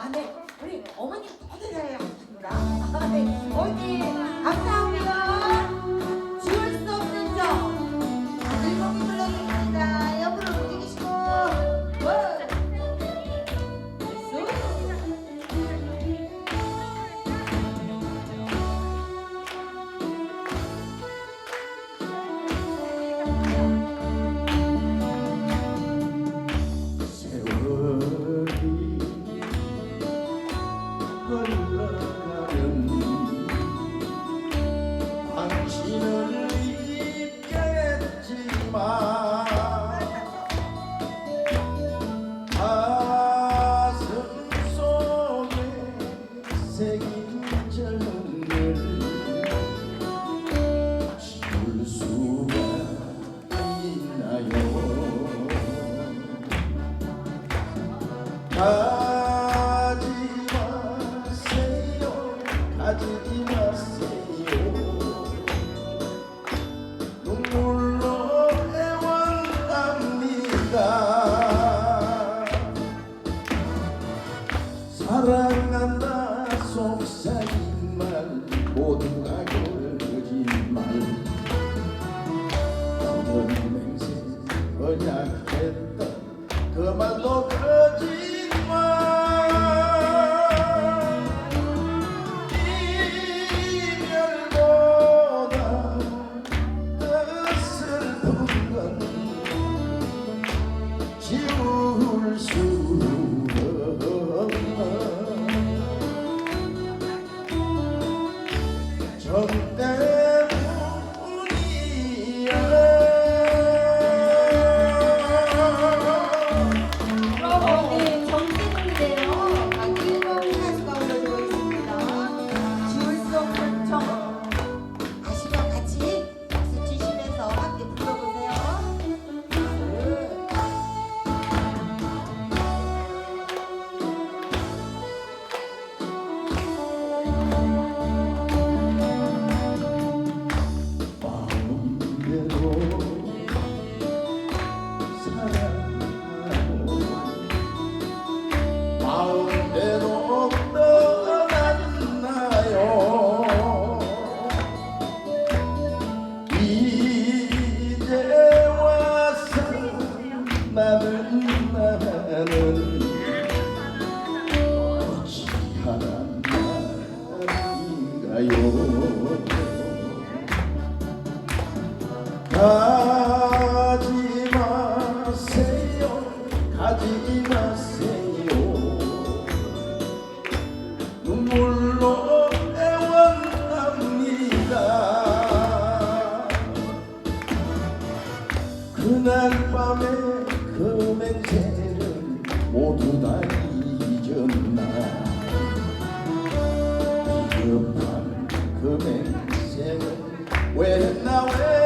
아, 네. 우리 어머님 떠들어야 하시구나. 아, 네. 어머 가지 마세요 가지 마세요 눈물로 애원합니다 사랑한다 속삭인 말. 모두가 거짓말. 어떤 맹세 언약했던 그 이별보다 더 슬픈 건 지울 수 마음대로 떠났나요. 이제 와서 나는 나는 어찌 하란 말인가요. 가 그날 밤에 그 맹세를 모두 다 잊었나? 비겁한 그 맹세는 왜 했나 왜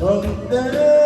때문이야